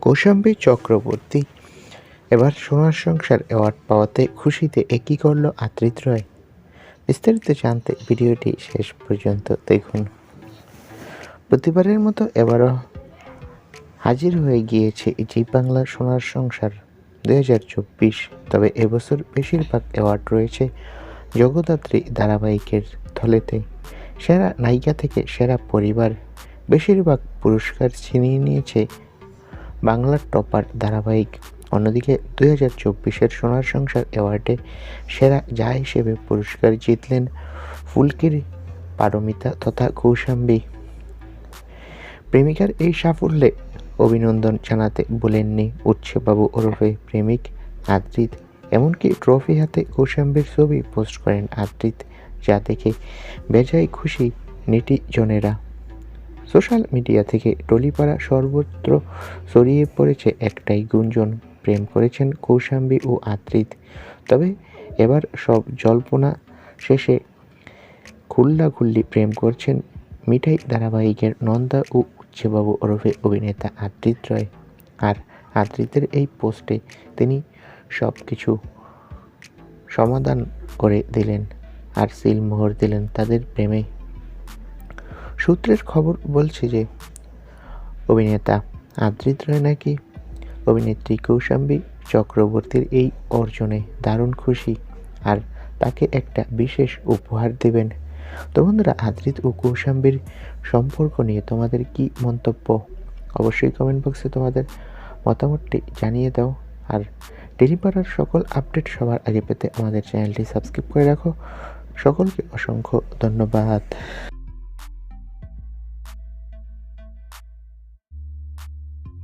কৌশাম্বী চক্রবর্তী। এবার সোনার সংসার অ্যাওয়ার্ড পাওয়াতে খুশিতে একই করল আত্রিত রয়। বিস্তারিত জানতে ভিডিওটি শেষ পর্যন্ত দেখুন। প্রতিবারের মতো এবারও হাজির হয়ে গিয়েছে জি বাংলা সোনার সংসার দুই হাজার চব্বিশ। তবে এবছর বেশিরভাগ অ্যাওয়ার্ড রয়েছে জগদাত্রী ধারাবাহিকের থলেতে। সেরা নায়িকা থেকে সেরা পরিবার, বেশিরভাগ পুরস্কার ছিনিয়ে নিয়েছে বাংলার টপার ধারাবাহিক। অন্যদিকে দুই হাজার চব্বিশের সোনার সংসার অ্যাওয়ার্ডে সেরা যা হিসেবে পুরস্কার জিতলেন ফুলকির পারমিতা তথা কৌশাম্বী। প্রেমিকার এই সাফল্যে অভিনন্দন জানাতে বলেননি উৎসবাবু ওরফে প্রেমিক আদ্রিত। এমনকি ট্রফি হাতে কৌশাম্বীর ছবি পোস্ট করেন আদ্রিত, যা দেখে বেজায় খুশি নেটিজনেরা। সোশ্যাল মিডিয়া থেকে টলিপাড়া সর্বত্র ছড়িয়ে পড়েছে একটাই গুঞ্জন। প্রেম করেছেন কৌশাম্বী ও আদ্রিত। তবে এবার সব জল্পনা শেষে খুল্লাখুল্লি প্রেম করছেন মিঠাই ধারাবাহিকের নন্দা ও উচ্চবাবু ওরফে অভিনেতা আদ্রিত রয়। আর আদ্রিতের এই পোস্টে তিনি সব কিছু সমাধান করে দিলেন। আর সিলমোহর দিলেন তাদের প্রেমে সূত্রের খবর বলছে যে, অভিনেতা আদ্রিত রায় নাকি অভিনেত্রী কৌশাম্বী চক্রবর্তীর এই অর্জনে দারুণ খুশি আর তাকে একটা বিশেষ উপহার দেবেন। তো বন্ধুরা, আদ্রিত ও কৌশাম্বীর সম্পর্ক নিয়ে তোমাদের কি মন্তব্য? অবশ্যই কমেন্ট বক্সে তোমাদের মতামতটি জানিয়ে দাও আর টেলিপাড়ার সকল আপডেট সবার আগে পেতে আমাদের চ্যানেলটি সাবস্ক্রাইব করে রাখো। সকলকে অসংখ্য ধন্যবাদ।